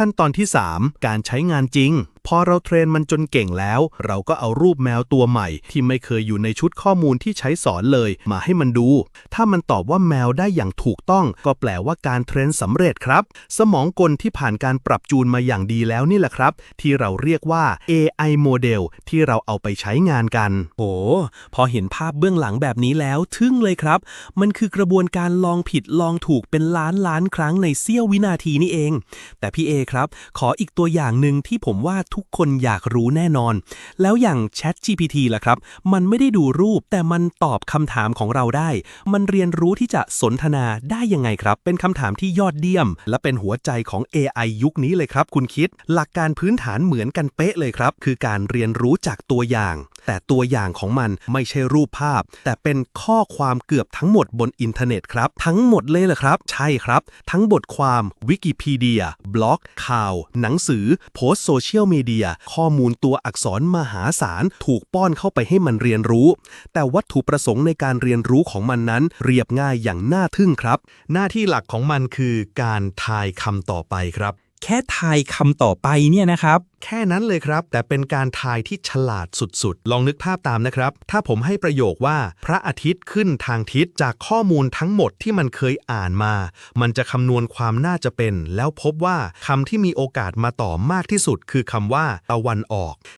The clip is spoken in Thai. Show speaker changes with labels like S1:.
S1: ขั้นตอนที่ 3 การใช้งานจริง พอเราเทรนมันจนเก่งแล้ว เราก็เอารูปแมวตัวใหม่ ที่ไม่เคยอยู่ในชุดข้อมูลที่ใช้สอนเลยมาให้มันดู ถ้ามันตอบว่าแมวได้อย่างถูกต้อง ก็แปลว่าการเทรนสำเร็จครับ สมองกลที่ผ่านการปรับจูนมาอย่างดีแล้วนี่แหละครับ ที่เราเรียกว่า AI โมเดลที่เราเอาไปใช้งานกัน
S2: โหพอเห็นภาพเบื้องหลังแบบนี้แล้วทึ่งเลยครับ มันคือกระบวนการลองผิดลองถูกเป็นล้านล้านครั้งในเสี้ยววินาทีนี่เอง แต่พี่เอครับ ขออีกตัวอย่างหนึ่งที่ผมว่าทุกคนอยากรู้แน่นอน แล้วอย่าง Chat GPT ล่ะครับ มันไม่ได้ดูรูปแต่มันตอบคำถามของเราได้ มันเรียนรู้ที่จะสนทนาได้ยังไงครับ เป็นคำถามที่ยอดเยี่ยม และเป็นหัวใจของ AI ยุคนี้เลยครับ คุณคิด หลักการพื้นฐานเหมือนกันเป๊ะเลยครับ คือการเรียนรู้จากตัวอย่าง แต่ตัวอย่างของมันไม่ใช่รูปภาพ แต่เป็นข้อความเกือบทั้งหมดบนอินเทอร์เน็ตครับ ทั้งหมดเลยเหรอครับ ใช่ครับ ทั้งบทความวิกิพีเดียบล็อก ข่าว หนังสือ โพสต์โซเชียลมีเดีย ข้อมูลตัวอักษรมหาศาลถูกป้อนเข้าไปให้มันเรียนรู้ แต่วัตถุประสงค์ในการเรียนรู้ของมันนั้น เรียบง่ายอย่างน่าทึ่งครับ
S1: หน้าที่หลักของมันคือการทายคำต่อไปครับ
S2: แค่ทายคำต่อไปเนี่ยนะครับ
S1: แค่นั้นเลยครับ แต่เป็นการทายที่ฉลาดสุดๆ ลองนึกภาพตามนะครับ ถ้าผมให้ประโยคว่าพระอาทิตย์ขึ้นทางทิศจากข้อมูลทั้งหมดที่มันเคยอ่านมา มันจะคำนวณความน่าจะเป็น แล้วพบว่าคำที่มีโอกาสมาต่อมากที่สุด คือคำว่าตะวันออก